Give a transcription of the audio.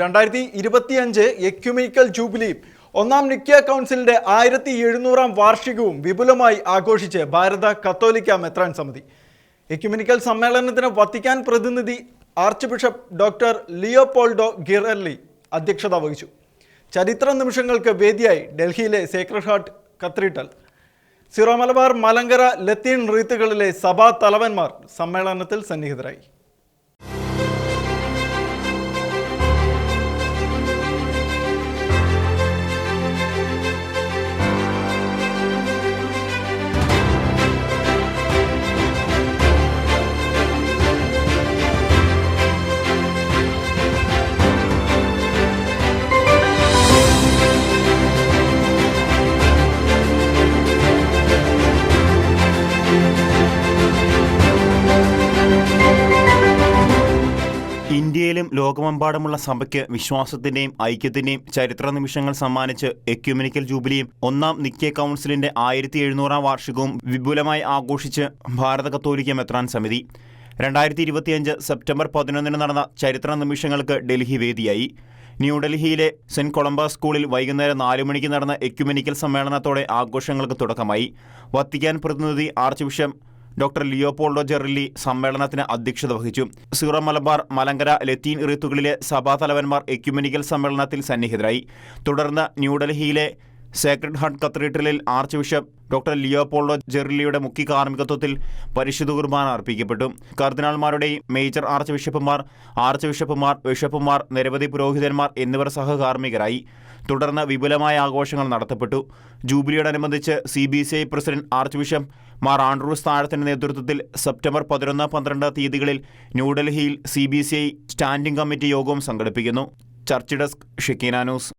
രണ്ടായിരത്തി ഇരുപത്തിയഞ്ച് എക്യുമിക്കൽ ജൂബിലിയും ഒന്നാം നിക്യ കൗൺസിലിന്റെ ആയിരത്തി എഴുന്നൂറാം വാർഷികവും വിപുലമായി ആഘോഷിച്ച് ഭാരത കത്തോലിക്ക മെത്രാൻ സമിതി. എക്യുമിനിക്കൽ സമ്മേളനത്തിന് വത്തിക്കാൻ പ്രതിനിധി archbishop doctor Leopoldo Girelli അധ്യക്ഷത വഹിച്ചു. ചരിത്ര നിമിഷങ്ങൾക്ക് വേദിയായി ഡൽഹിയിലെ sacred heart cathedral. Syro Malabar Malankara ലത്തീൻ റീത്തുകളിലെ സഭാ തലവന്മാർ സമ്മേളനത്തിൽ സന്നിഹിതരായി. ഇന്ത്യയിലും ലോകമെമ്പാടുമുള്ള സഭയ്ക്ക് വിശ്വാസത്തിന്റെയും ഐക്യത്തിന്റെയും ചരിത്ര നിമിഷങ്ങൾ സമ്മാനിച്ച് എക്യുമിനിക്കൽ ജൂബിലിയും ഒന്നാം നിക്കെ കൗൺസിലിന്റെ ആയിരത്തി എഴുന്നൂറാം വാർഷികവും വിപുലമായി ആഘോഷിച്ച് ഭാരത കത്തോലിക്ക മെത്രാൻ സമിതി. രണ്ടായിരത്തി ഇരുപത്തിയഞ്ച് സെപ്റ്റംബർ പതിനൊന്നിന് നടന്ന ചരിത്ര നിമിഷങ്ങൾക്ക് ഡൽഹി വേദിയായി. ന്യൂഡൽഹിയിലെ സെന്റ് കൊളംബസ് സ്കൂളിൽ വൈകുന്നേരം നാല് മണിക്ക് നടന്ന എക്യുമെനിക്കൽ സമ്മേളനത്തോടെ ആഘോഷങ്ങൾക്ക് തുടക്കമായി. വത്തിക്കാൻ പ്രതിനിധി archbishop doctor Leopoldo Girelli സമ്മേളനത്തിന് അധ്യക്ഷത വഹിച്ചു. സീറോ മലബാർ മലങ്കര ലത്തീൻ ഇറിത്തുകളിലെ സഭാതലവന്മാർ എക്യുമെനിക്കൽ സമ്മേളനത്തിൽ സന്നിഹിതരായി. തുടർന്ന് ന്യൂഡൽഹിയിലെ സേക്രഡ് ഹാർട്ട് കത്തീഡ്രലിൽ ആർച്ച് ബിഷപ്പ് ഡോക്ടർ ലിയോപോൾഡോ ജെറിലിയുടെ മുഖ്യ കാർമ്മികത്വത്തിൽ പരിശുദ്ധ കുർബാന അർപ്പിക്കപ്പെട്ടു. കർദിനാൾമാരുടെയും മേജർ ആർച്ച് ബിഷപ്പുമാർ ആർച്ച് ബിഷപ്പുമാർ ബിഷപ്പുമാർ നിരവധി പുരോഹിതന്മാർ എന്നിവർ സഹകാർമ്മികരായി. തുടർന്ന് വിപുലമായ ആഘോഷങ്ങൾ നടത്തപ്പെട്ടു. ജൂബിലിയോടനുബന്ധിച്ച് C B C I president archbishop Mar Andrews താഴത്തിന്റെ നേതൃത്വത്തിൽ സെപ്റ്റംബർ പതിനൊന്ന് പന്ത്രണ്ട് തീയതികളിൽ ന്യൂഡൽഹിയിൽ സി സ്റ്റാൻഡിംഗ് കമ്മിറ്റി യോഗവും സംഘടിപ്പിക്കുന്നു. Church desk Shekinah news.